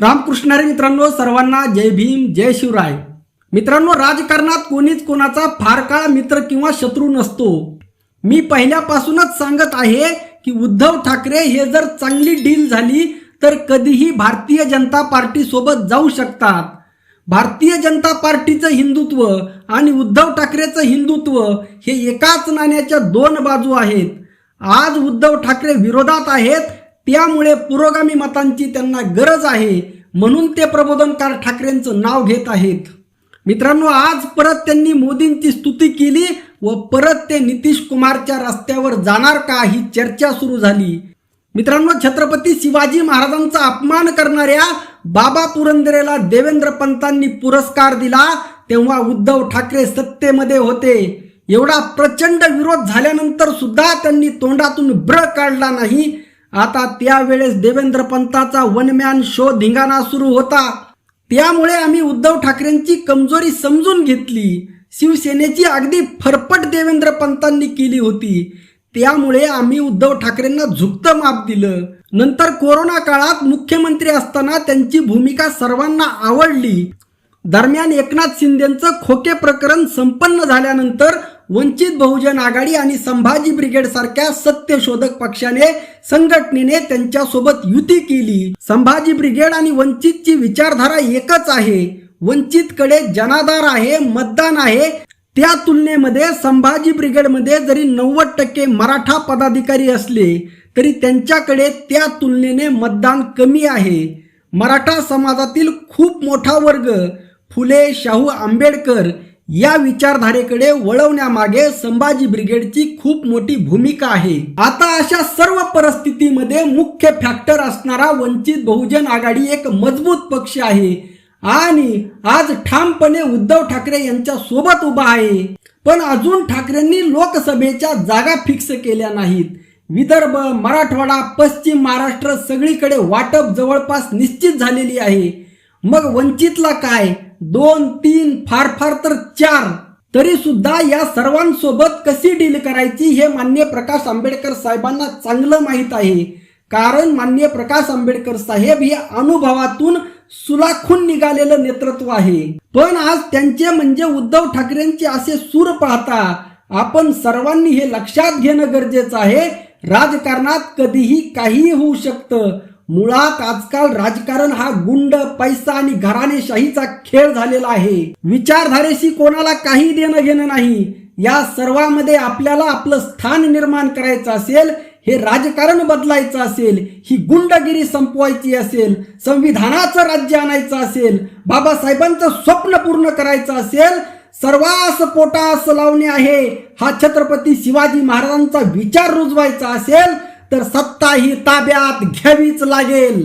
रामकृष्णारी मित्रांनो सर्वांना जय भीम जय शिवराय. मित्रांनो राजकारणात कोणीच कोणाचा फार काळ मित्र किंवा शत्रू नसतो. मी पहिल्यापासूनच सांगत आहे की उद्धव ठाकरे हे जर चांगली डील झाली तर कधीही भारतीय जनता पार्टी सोबत जाऊ शकतात. भारतीय जनता पार्टीचं हिंदुत्व आणि उद्धव ठाकरेचं हिंदुत्व हे एकाच नाण्याच्या दोन बाजू आहेत. आज उद्धव ठाकरे विरोधात आहेत त्यामुळे पुरोगामी मतांची त्यांना गरज आहे म्हणून ते प्रबोधनकार ठाकरेंचं नाव घेत आहेत. मित्रांनो आज परत त्यांनी मोदींची स्तुती केली व परत ते नितीश कुमारच्या रस्त्यावर जाणार का ही चर्चा सुरू झाली. मित्रांनो छत्रपती शिवाजी महाराजांचा अपमान करणाऱ्या बाबा पुरंदरेला देवेंद्र पंतांनी पुरस्कार दिला तेव्हा उद्धव ठाकरे सत्तेमध्ये होते. एवढा प्रचंड विरोध झाल्यानंतर सुद्धा त्यांनी तोंडातून ब्र काढला नाही. आता त्यावेळेस देवेंद्र पंताचा वन मॅन शो धिंगाणा सुरू होता. त्यामुळे आम्ही उद्धव ठाकरेंची कमजोरी समजून घेतली. शिवसेनेची अगदी फरफट देवेंद्र पंतांनी केली होती. त्यामुळे आम्ही उद्धव ठाकरेंना झुकतं माप दिलं. नंतर कोरोना काळात मुख्यमंत्री असताना त्यांची भूमिका सर्वांना आवडली. दरम्यान एकनाथ शिंदेचं खोके प्रकरण संपन्न झाल्यानंतर वंचित बहुजन आघाडी आणि संभाजी ब्रिगेड सारख्या सत्यशोधक पक्षाने संघटनेने त्यांच्यासोबत युती केली. संभाजी ब्रिगेड आणि वंचितची विचारधारा एकच आहे. वंचितकडे जनाधार आहे मतदान आहे. त्या तुलनेमध्ये संभाजी ब्रिगेडमध्ये जरी नव्वद टक्के मराठा पदाधिकारी असले तरी त्यांच्याकडे त्या तुलनेने मतदान कमी आहे. मराठा समाजातील खूप मोठा वर्ग फुले शाहू आंबेडकर या विचारधारेकडे वळवण्यामागे संभाजी ब्रिगेडची खूप मोठी भूमिका आहे. आता अशा सर्व परिस्थितीमध्ये मुख्य फॅक्टर असणारा वंचित बहुजन आघाडी एक मजबूत पक्ष आहे. आणि आज ठामपणे उद्धव ठाकरे यांच्या सोबत उभा आहे. पण अजून ठाकरेंनी लोकसभेच्या जागा फिक्स केल्या नाहीत. विदर्भ मराठवाडा पश्चिम महाराष्ट्र सगळीकडे वाटप जवळपास निश्चित झालेली आहे. मग वंचितला काय? दोन तीन फार फार तर चार. तरी सुद्धा या सर्वांसोबत कशी डील करायची हे मान्य प्रकाश आंबेडकर साहेबांना चांगलं माहीत आहे. कारण मान्य प्रकाश आंबेडकर साहेब हे अनुभवातून सुलाखून निघालेलं नेतृत्व आहे. पण आज त्यांचे म्हणजे उद्धव ठाकरेंचे असे सूर पाहता आपण सर्वांनी हे लक्षात घेणं गरजेचं आहे. राजकारणात कधीही काहीही होऊ शकतं. मुळात आजकाल राजकारण हा गुंड पैसा आणि घराणेशाहीचा खेळ झालेला आहे. विचारधारेशी कोणाला काही देणं घेणं नाही. या सर्वांमध्ये आपल्याला आपलं स्थान निर्माण करायचं असेल हे राजकारण बदलायचं असेल ही गुंडगिरी संपवायची असेल संविधानाचं राज्य आणायचं असेल बाबासाहेबांचं स्वप्न पूर्ण करायचं असेल सर्वास पोटास लावणे आहे. हा छत्रपती शिवाजी महाराजांचा विचार रुजवायचा असेल तर सत्ता ही ताब्यात घ्यावीच लागेल.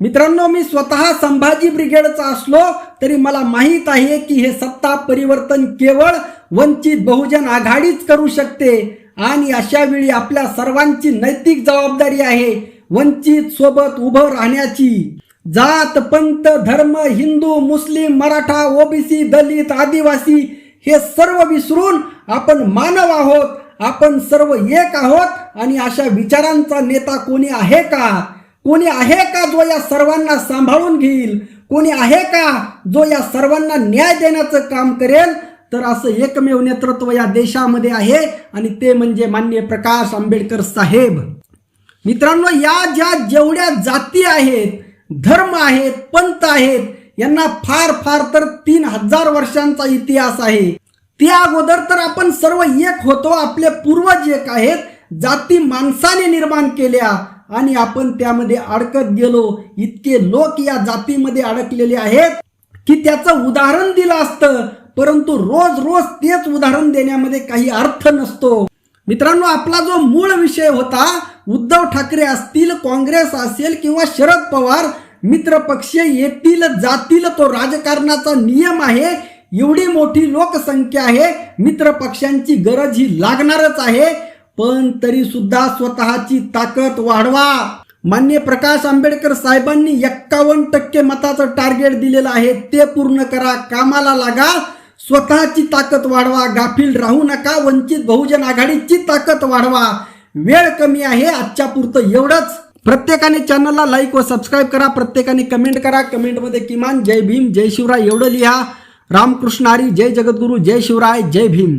मित्रांनो मी स्वतः संभाजी ब्रिगेडचा असलो तरी मला माहीत आहे की हे सत्ता परिवर्तन केवळ वंचित बहुजन आघाडीच करू शकते. आणि अशा वेळी आपल्या सर्वांची नैतिक जबाबदारी आहे वंचित सोबत उभं राहण्याची. जात पंत धर्म हिंदू मुस्लिम मराठा ओबीसी दलित आदिवासी हे सर्व विसरून आपण मानव आहोत आपण सर्व एक आहोत आणि अशा विचारांचा नेता कोणी आहे का? कोणी आहे का जो या सर्वांना सांभाळून घेईल? कोणी आहे का जो या सर्वांना न्याय देण्याचं काम करेल? तर असं एकमेव नेतृत्व या देशामध्ये आहे आणि ते म्हणजे मान्य प्रकाश आंबेडकर साहेब. मित्रांनो या ज्या जेवढ्या जाती आहेत धर्म आहेत पंत आहेत यांना फार फार तर तीन हजार वर्षांचा इतिहास आहे. त्या अगोदर तर आपण सर्व एक होतो आपले पूर्वज एक आहेत जाती माणसाने निर्माण केल्या आणि आपण त्यामध्ये अडकत गेलो. इतके लोक या जातीमध्ये अडकलेले आहेत की त्याचं उदाहरण दिलं असतं परंतु रोज रोज तेच उदाहरण देण्यामध्ये काही अर्थ नसतो. मित्रांनो आपला जो मूळ विषय होता उद्धव ठाकरे असतील काँग्रेस असेल किंवा शरद पवार मित्र पक्ष येतील जातील तो राजकारणाचा नियम आहे. एवढी मोठी लोकसंख्या आहे. मित्र पक्षांची गरज ही लागणारच आहे. पण तरी सुद्धा स्वतःची ताकद वाढवा. मान्य प्रकाश आंबेडकर साहेबांनी एक्कावन्न टक्के मताचं टार्गेट दिलेलं आहे. ते पूर्ण करा कामाला लागा. स्वतःची ताकद वाढवा गाफील राहू नका. वंचित बहुजन आघाडीची ताकद वाढवा. वेळ कमी आहे. आजच्या पुरतं एवढंच. प्रत्येकाने चॅनलला लाईक व सबस्क्राईब करा प्रत्येकाने कमेंट करा. कमेंटमध्ये किमान जय भीम जय शिवराय एवढं लिहा. रामकृष्ण हरी जय जगद्गुरू जय शिवराय जय भीम.